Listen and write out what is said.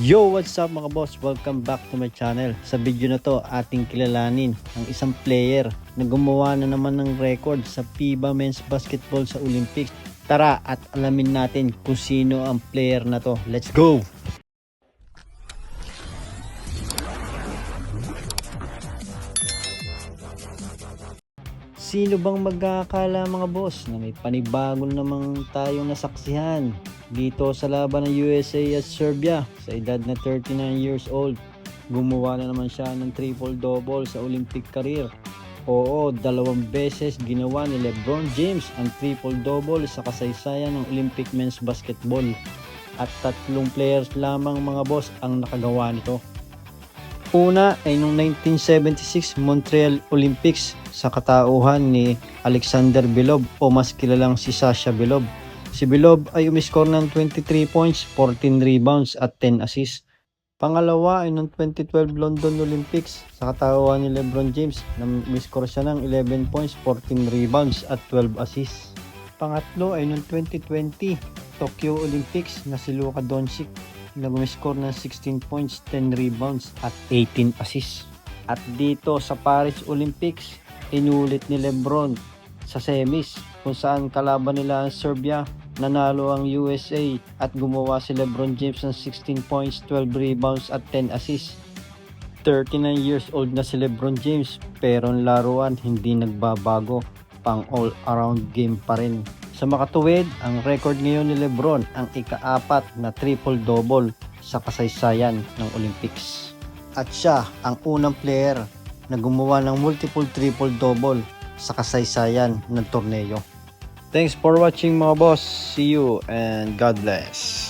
Yo, what's up mga boss? Welcome back to my channel. Sa video na to, ating kilalanin ang isang player na gumawa na naman ng record sa FIBA Men's Basketball sa Olympics. Tara at alamin natin kung sino ang player na to. Let's go! Sino bang magkakala mga boss na may panibago namang tayong nasaksihan dito sa laban ng USA at Serbia sa edad na 39 years old. Gumawa na naman siya ng triple-double sa Olympic career. Oo, dalawang beses ginawa ni Lebron James ang triple-double sa kasaysayan ng Olympic men's basketball. At tatlong players lamang mga boss ang nakagawa nito. Una ay noong 1976 Montreal Olympics sa katauhan ni Alexander Belob o mas kilalang si Sasha Belob. Si Belob ay umiscore ng 23 points, 14 rebounds at 10 assists. Pangalawa ay noong 2012 London Olympics sa katauhan ni Lebron James na umiscore siya ng 11 points, 14 rebounds at 12 assists. Pangatlo ay noong 2020 Tokyo Olympics na si Luka Doncic na gumiscore ng 16 points, 10 rebounds at 18 assists. At dito sa Paris Olympics, inulit ni Lebron sa semis kung saan kalaban nila ang Serbia nanalo ang USA at gumawa si Lebron James ng 16 points, 12 rebounds at 10 assists. 39 years old na si Lebron James pero ang laruan hindi nagbabago pang all-around game pa rin. Sa makatuwid, ang record ngayon ni Lebron ang ikaapat na triple-double sa kasaysayan ng Olympics. At siya ang unang player na gumawa ng multiple triple-double sa kasaysayan ng torneo. Thanks for watching mga boss. See you and God bless.